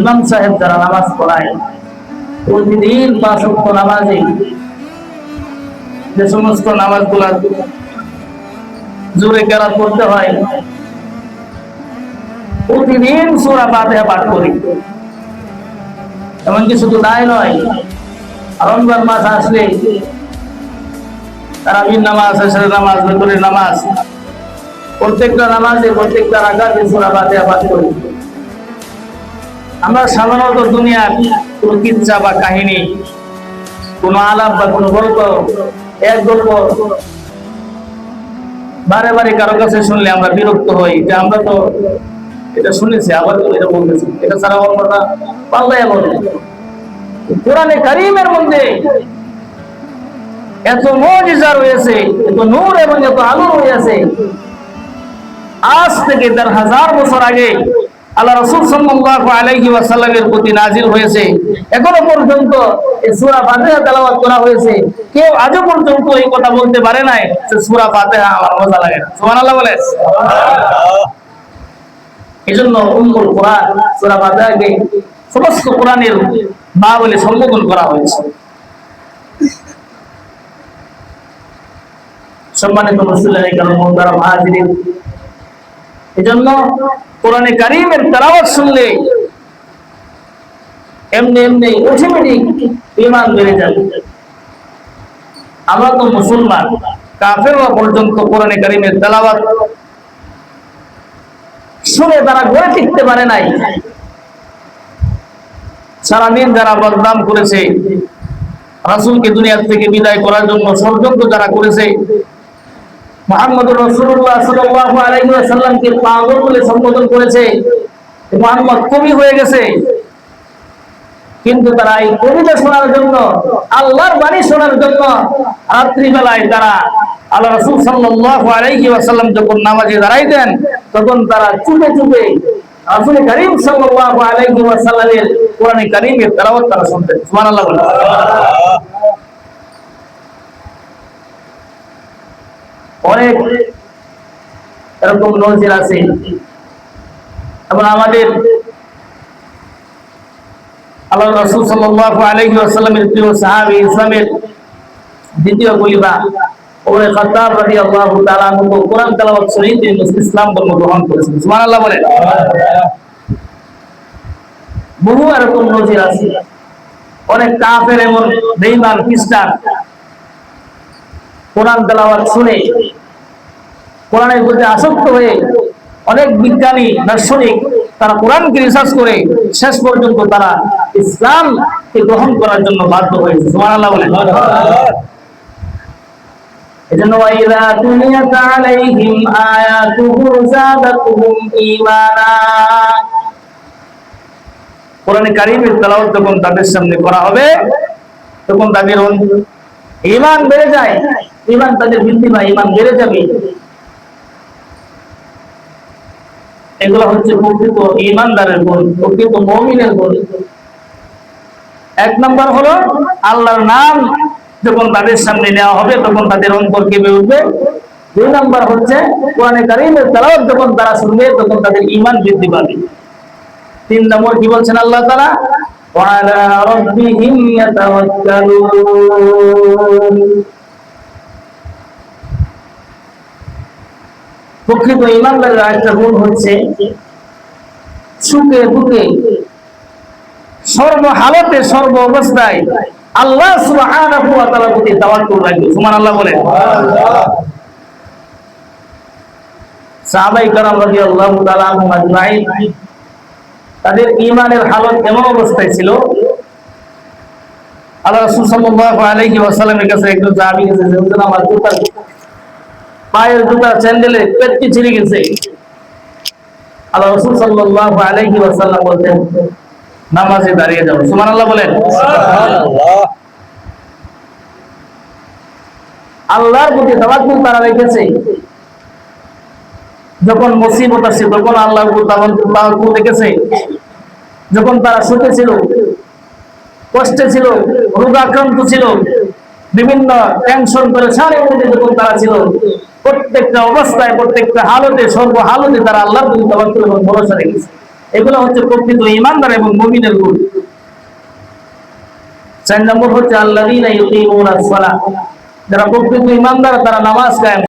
ইমাম সাহেব যারা নামাজ পড়ায়, প্রতিদিন পাঁচ ওয়াক্ত নামাজে যে সমস্ত নামাজগুলা জোরে কেরাত করতে হয়, প্রতিদিন সুরা ফাতিহা পাঠ করি। এমনকি শুধু তাই নয়, রমজান মাস আসলে তারাবির নামাজ এসের নামাজ বেতরের নামাজ, প্রত্যেকটা নামাজে প্রত্যেকটা রাখাতে সুরা ফাতিহা পাঠ করি। আমরা সাধারণত দুনিয়ার কোনো কিচ্ছা বা কাহিনী, কোনো আলাপ বা কোনো গল্প এক গল্প বারে বারে কারও কাছে শুনলে আমরা বিরক্ত হই যে আমরা তো এটা শুনেছি, আবার এটা বলতেছি। এটা ছাড়া আমার পাল্লাই বলে। কোরআনে কারিমের মধ্যে এত মজিজা রয়েছে, এত নূর এবং এত আলো রয়েছে। আজ থেকে দেড় হাজার বছর আগে আল্লাহ রসুল সাল্লাল্লাহু আলাইহি ওয়াসাল্লামের প্রতি নাজিল হয়েছে। এখনও পর্যন্ত এই সূরা ফাতিহা তেলাওয়াত করা হয়েছে। কেউ আজও পর্যন্ত এই কথা বলতে পারে নাই যে সূরা ফাতিহা আমার মজা লাগে না। সুবহানাল্লাহ বলে এজন্য উম্মুল কোরআন, সূরা ফাতিহাকে সমস্ত কোরআনের মা বলে সম্বোধন করা হয়েছে। সম্মানিত মুসলিম কারণ মহাজিরিন এজন্য কোরআনে কারিমের তেলাওয়াত শুনলে এমনি এমনি অটোমেটিক ইমান বেড়ে যাবে। আমরা তো মুসলমান, কাফেররা পর্যন্ত কোরআনে কারিমের তেলাওয়াত শুনে তারা গড়ে টিকতে পারে নাই। সারাদিন যারা বদনাম করেছে, রাসূলকে দুনিয়া থেকে বিদায় করার জন্য ষড়যন্ত্র যারা করেছে মোহাম্মদ রসুল্লাহ সাল্লাল্লাহু আলাইহি ওয়াসাল্লামকে পাগল বলে সম্বোধন করেছে। মোহাম্মদ কবি হয়ে গেছে। কিন্তু তারা এই কবিতা শোনার জন্য, আল্লাহর বাণী শোনার জন্য রাত্রিবেলায় তারা আল্লাহ রসুল সাল্লাল্লাহু আলাইহি ওয়াসাল্লাম যখন নামাজে দাঁড়াইতেন তখন তারা চুপে চুপে রাসূল করিম সাল্লাল্লাহু আলাইহি ওয়াসাল্লামের কোরআনে কারীমের তেলাওয়াত তারা শুনতেন। সুবহানাল্লাহ বলেন অনেক এরকম নজির আছে। এবং আমাদের আল্লাহ রাসূল সাল্লাল্লাহু আলাইহি ওয়াসাল্লামের প্রিয় সাহাবী ইসলামের দ্বিতীয় অনেক কাফের এমন বেঈমান, খ্রিস্টান কোরআন তেলাওয়াত শুনে, কোরআনের প্রতি আসক্ত হয়ে অনেক বিজ্ঞানী, দার্শনিক তারা কোরআনকে রিসার্চ করে শেষ পর্যন্ত তারা ইসলামকে গ্রহণ করার জন্য বাধ্য হয়েছে। এজন্য আলাইহিম আয়াতুহু যাদাতুহুম ঈমানা। কোরআনে কারীমের তেলাওয়াত যখন তাদের সামনে করা হবে, তখন তাদের ঈমান বেড়ে যায়। ঈমান তাদের বৃদ্ধি পায় ঈমান বেড়ে যাবে এগুলো হচ্ছে প্রকৃত ইমানদারের গুণ প্রকৃত মমিনের গুণ এক নম্বর হলো আল্লাহর নাম যখন তাদের সামনে নেওয়া হবে তখন তাদের অন্তর কেঁপে উঠবে দুই নম্বর হচ্ছে কোরআনে কারিমের তেলাওয়াত যখন তারা শুনবে তখন তাদের ইমান বৃদ্ধি পাবে তিন নম্বর কি বলছেন আল্লাহ তাআলা وعلى ربهم يتوكلون প্রকৃত ইমানদারের একটা গুণ হচ্ছে সুখে দুঃখে সর্ব হালতে সর্ব অবস্থায় আল্লাহ সুবহানাহু ওয়া তাআলার প্রতি তাওয়াক্কুল রাখবে সুবহানাল্লাহ বলেন সাহাবাই کرام রাদিয়াল্লাহু তাআলা আনহুম আজমাইন তাদের ঈমানের হালত এমন অবস্থায় ছিল আল্লাহ রাসূল সাল্লাল্লাহু আলাইহি ওয়াসাল্লামের কাছে একজন সাহাবী গেছে যে হুজুর আমার জুতা পায়ের জুতা স্যান্ডেলে পেটটি ছিঁড়ে গেছে। আল্লাহ রাসূল সাল্লাল্লাহু আলাইহি ওয়াসাল্লাম বলতেন নামাজে দাঁড়িয়ে যাও। সুবহানাল্লাহ বলেন। আল্লাহর প্রতি তারা রেখেছে। যখন মুসিবত আসছে তখন আল্লাহর রেখেছে। যখন তারা সুখে ছিল কষ্টে ছিল রোগাক্রান্ত ছিল বিভিন্ন টেনশন করে সারে মধ্যে যখন তারা ছিল প্রত্যেকটা অবস্থায়, প্রত্যেকটা হালতে, সর্ব হালতে তারা আল্লাহ এবং ভরসা রেখেছে। এগুলো হচ্ছে প্রকৃত ইমানদার এবং মুমিনের গুণ। চার নম্বর হচ্ছে আল্লাহ যারা প্রকৃত ইমানদার তারা নামাজ কায়েম